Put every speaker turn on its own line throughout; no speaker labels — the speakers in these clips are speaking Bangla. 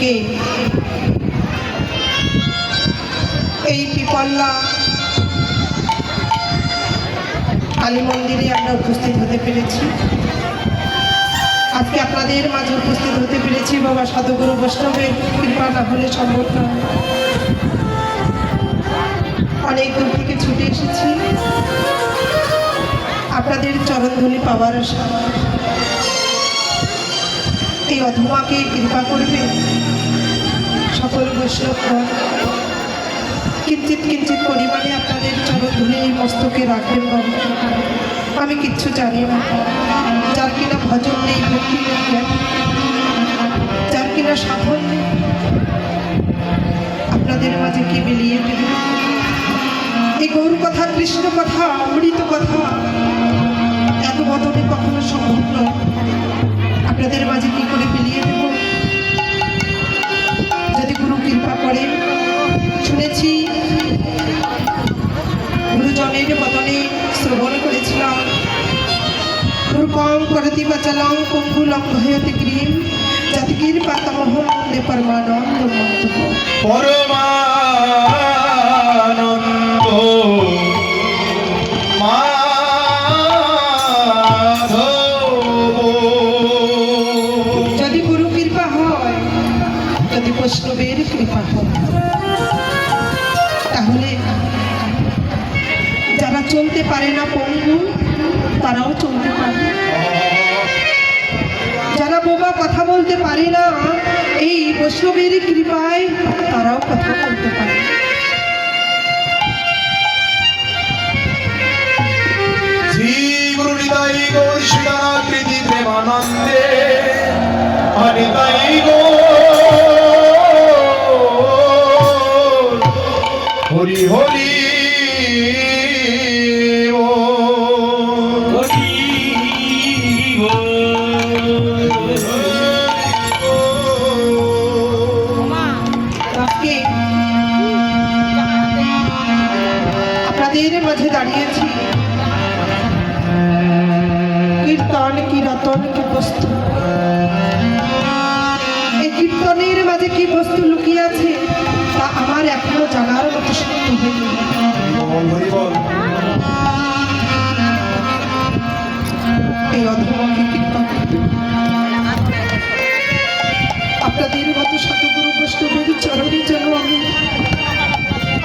আজকে এই পিপল্লা কালী মন্দিরে আমরা উপস্থিত হতে পেরেছি। আজকে আপনাদের মাঝে উপস্থিত হতে পেরেছি বাবা সাধুগুরু বৈষ্ণবের কৃপা না হলে সম্ভব নয়। অনেক দূর থেকে ছুটে এসেছি। আপনাদের চরণধ্বনি পাওয়ার আশা। এই অধমাকে কৃপা করবে সকল বৈষ্ণবগণ কিঞ্চিত কিঞ্চিত পরিমাণে আপনাদের চরণধুলি এই মস্তকে রাখবেন বাবু আমি কিচ্ছু জানি না। যার কিনা ভজন নেই, ভক্তি নেই যার কিনা সাধন নেই। আপনাদের মাঝে কি দেবে এই গৌর কথা, কৃষ্ণ কথা, অমৃত কথা গুরুজনের বদনে শ্রবণ করেছিলাম। দুর্গম করতি বাচালং পঙ্গু লঙ্ঘয়তি গ্রীম জাতিকির পাতামহ মন্দে পরমানন্দ মন্তব্য
পরমানন্দ। মাধব।
যদি গুরু কৃপা হয় যদি বৈষ্ণবের কৃপা হয়। চলতে পারে না পঙ্গু, তারাও চলতে পারে যারা বোবা কথা বলতে পারে না, এই বৈষ্ণবের কৃপায় তারাও কথা বলতে পারে
শ্রী গুরু হৃদয় গৌর প্রেমানন্দে হরিদাই গো
কি বস্তু। এই কীর্তনের মাঝে কি বস্তু লুকিয়ে আছে? তা আমার এখনও জানার মতো শক্তি হয়নি। এই অধমকে কীর্তন। আপনাদের মতো শতগুরু বৈষ্ণবের চরণে যেন আমি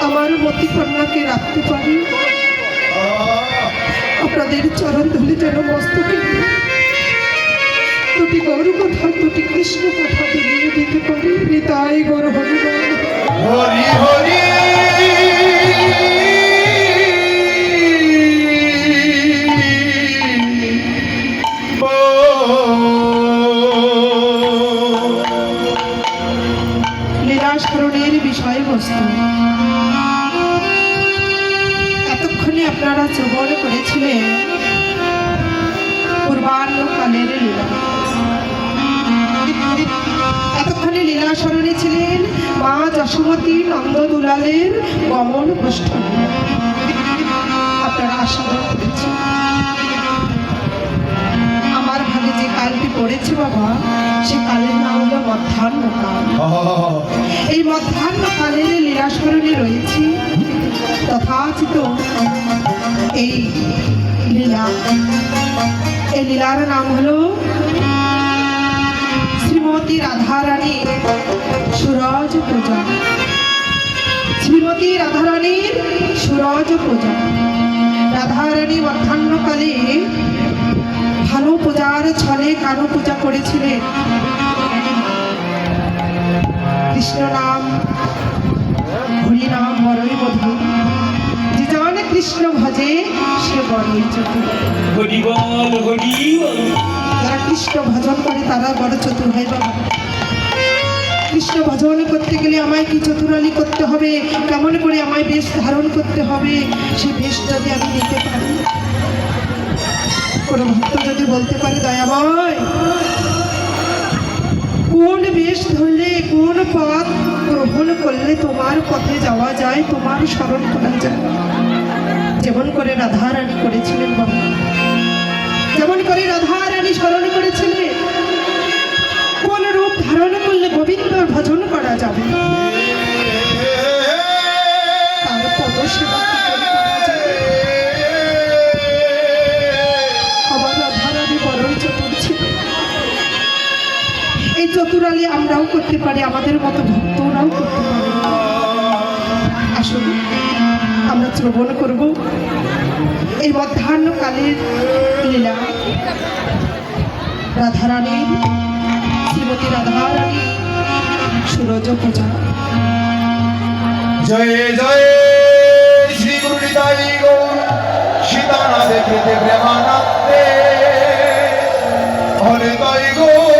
আমার মতি কন্যাকে রাখতে পারি। আপনাদের চরণ ধুলি যেন মস্তকে দুটি গৌর কথা দুটি কৃষ্ণ কথা বিলিয়ে দিতে পারি হৃদয় গৌর হরি
হরি হরি।
বিষয়বস্তু। এতক্ষণে আপনারা শ্রবণ করেছিলেন এতক্ষণে লীলা স্মরণে ছিলেন মা যশোমতী নন্দ দুলালের গমন গোষ্ঠ। আপনারা আমার ভাগে যে কালটি পড়েছে বাবা, সে কালের নাম হলো মধ্যাহ্ন এই মধ্যাহ্ন কালের লীলাস্মরণে রয়েছি তথাচিত এই লীলা। এই লীলার নাম হলো শ্রীমতী রাধারানী সুরজ পূজা। শ্রীমতী রাধারানীর সুরজ পূজা। রাধারানী মধ্যাহ্নকালে ভালো পূজার ছলে কারও পূজা করেছিলেন। কৃষ্ণ কৃষ্ণ ভজন করতে গেলে আমায় কি চতুরালি করতে হবে? কেমন করে আমায় বেশ ধারণ করতে হবে? সে বেশ যদি আমি নিতে পারি। কোনো ভক্ত যদি বলতে পারে, দয়াময়, কোন বেশ ধরলে, কোন পথ গ্রহণ করলে তোমার পথে যাওয়া যায়, তোমার স্মরণ করা যায়? যেমন করে রাধারানী করেছিলেন বাবা। যেমন করে রাধা রানী স্মরণ করেছিলেন কোন রূপ ধারণ করলে গোবিন্দর ভজন করা যাবে? আবার এই চতুরালি আমরাও করতে পারি, আমাদের মতো ভক্তরাও করতে পারি। আসুন, আমরা শ্রবণ করব। এই মধ্যাহ্নকালের লীলা। রাধারানীর শ্রীমতী রাধারানী, সুরজ পূজা।
জয় জয় শ্রী গুরুদারি গৌর সীতানা দেখিতে প্রেমানন্দে। হরে দয় গৌর